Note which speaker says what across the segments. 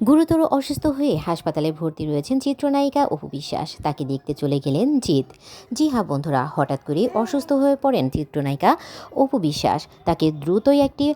Speaker 1: গুরুতর অসুস্থ হয়ে হাসপাতালে ভর্তি রয়েছেন চিত্রনায়িকা অপু বিশ্বাস। তাকে দেখতে চলে গেলেন জিৎ। জি হা বন্ধুরা, হঠাৎ করে অসুস্থ হয়ে পড়েন চিত্রনায়িকা অপু বিশ্বাস। তাকে দ্রুতই একটি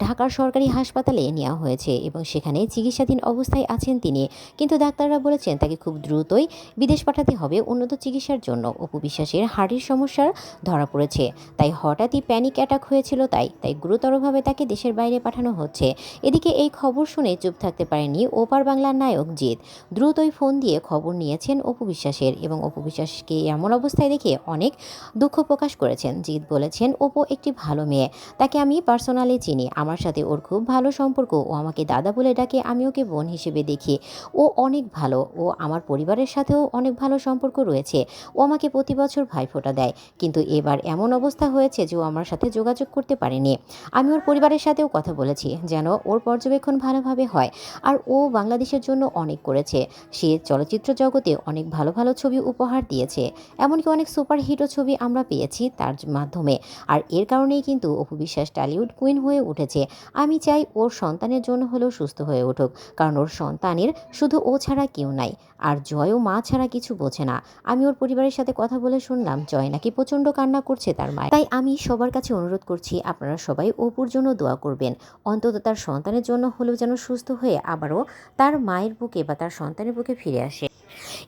Speaker 1: ঢাকার সরকারি হাসপাতালে নেওয়া হয়েছে এবং সেখানে চিকিৎসাধীন অবস্থায় আছেন তিনি। কিন্তু ডাক্তাররা বলেছেন তাকে খুব দ্রুতই বিদেশ পাঠাতে হবে উন্নত চিকিৎসার জন্য। অপু বিশ্বাসের হার্টের সমস্যার ধরা পড়েছে। তাই হঠাৎই প্যানিক অ্যাটাক হয়েছিল তাই তাই গুরুতরভাবে তাকে দেশের বাইরে পাঠানো হচ্ছে। এদিকে এই খবর শুনে চুপ থাকতে পারেনি ওপার বাংলার নায়ক জিৎ। দ্রুতই ফোন দিয়ে খবর নিয়েছেন অপু বিশ্বাসের এবং অপু বিশ্বাসকে এমন অবস্থায় দেখে অনেক দুঃখ প্রকাশ করেছেন। জিৎ বলেছেন, অপু একটি ভালো মেয়ে। তাকে আমি পার্সোনালি চিনি। আমার সাথে ওর খুব ভালো সম্পর্ক। ও আমাকে দাদা বলে ডাকে। আমি ওকে বোন হিসেবে দেখি। ও অনেক ভালো। ও আমার পরিবারের সাথেও অনেক ভালো সম্পর্ক রয়েছে। ও আমাকে প্রতি বছর ভাইফোঁটা দেয়। কিন্তু এবার এমন অবস্থা হয়েছে যে ও আমার সাথে যোগাযোগ করতে পারেনি। আমি ওর পরিবারের সাথেও কথা বলেছি। যেন ওর পর্যবেক্ষণ ভালোভাবে হয়। আর ও বাংলাদেশের জন্য অনেক করেছে। সে চলচ্চিত্র জগতে অনেক ভালো ভালো ছবি উপহার দিয়েছে। এমনকি অনেক সুপারহিটও ছবি আমরা পেয়েছি তার মাধ্যমে। আর এর কারণেই কিন্তু অপু বিশ্বাস টালিউড কুইন হয়ে উঠেছে। আমি চাই ওর সন্তানের জন্য হলেও সুস্থ হয়ে উঠুক, কারণ ওর সন্তানের শুধু ও ছাড়া কেউ নাই। আর জয়ও মা ছাড়া কিছু বোঝে না। আমি ওর পরিবারের সাথে কথা বলে শুনলাম, জয় নাকি প্রচণ্ড কান্না করছে তার মায়ের। তাই আমি সবার কাছে অনুরোধ করছি, আপনারা সবাই অপুর জন্য দোয়া করবেন। অন্তত তার সন্তানের জন্য হলেও যেন সুস্থ হয়ে আবারও তার মায়ের বুকে বা তার সন্তানের বুকে ফিরে আসে।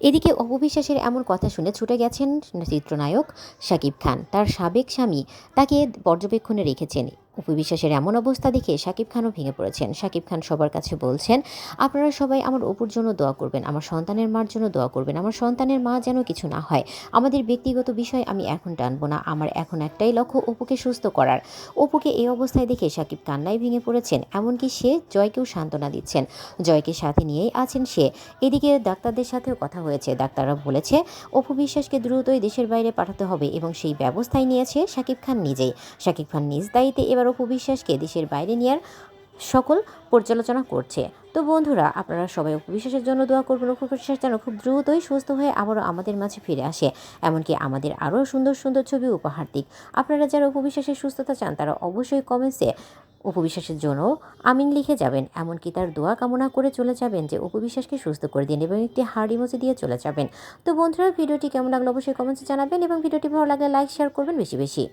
Speaker 1: এদিকে অপবিশ্বাসের এমন কথা শুনে ছুটে গেছেন চিত্রনায়ক শাকিব খান। তার সাবেক স্বামী তাকে পর্যবেক্ষণে রেখেছেন। অপবিশ্বাসের এমন অবস্থা দেখে শাকিব খানও ভেঙে পড়েছেন। শাকিব খান সবার কাছে বলছেন, আপনারা সবাই আমার অপুর জন্য দোয়া করবেন, আমার সন্তানের মার জন্য দোয়া করবেন, আমার সন্তানের মা যেন কিছু না হয়। আমাদের ব্যক্তিগত বিষয় আমি এখন টানবো না, আমার এখন একটাই লক্ষ্য অপুকে সুস্থ করার। অপুকে এই অবস্থায় দেখে শাকিব কান্নায় ভেঙে পড়েছেন, এমনকি সে জয়কেও সান্ত্বনা দিচ্ছেন। জয়কে সাথে নিয়েই আছেন সে। এদিকে ডাক্তারদের সাথেও কথা হয়েছে। ডাক্তাররা বলেছে, অপু বিশ্বাসকে দ্রুতই দেশের বাইরে পাঠাতে হবে এবং সেই ব্যবস্থাই নিয়েছে শাকিব খান নিজেই। শাকিব খান নিজ দায়িত্বে এবার অপু বিশ্বাসকে দেশের বাইরে নেওয়ার সকল পর্যালোচনা করছে। তো বন্ধুরা, আপনারা সবাই অপু বিশ্বাসের জন্য দোয়া করবেন অপু বিশ্বাস যেন খুব দ্রুতই সুস্থ হয়ে আবারও আমাদের মাঝে ফিরে আসে, এমনকি আমাদের আরও সুন্দর সুন্দর ছবি উপহার দিক। আপনারা যারা অপু বিশ্বাসের সুস্থতা চান, তারা অবশ্যই কমেন্টসে উপবিশ্বাসের জন্য আমিন লিখে যাবেন, এমনকি তার দোয়া কামনা করে চলে যাবেন যে উপবিশ্বাসকে সুস্থ করে দিন এবং একটি হার্ড ইমোজি দিয়ে চলে যাবেন। তো বন্ধুরা, ভিডিওটি কেমন লাগল অবশ্যই কমেন্টসে জানাবেন এবং ভিডিওটি ভালো লাগলে লাইক শেয়ার করবেন বেশি বেশি।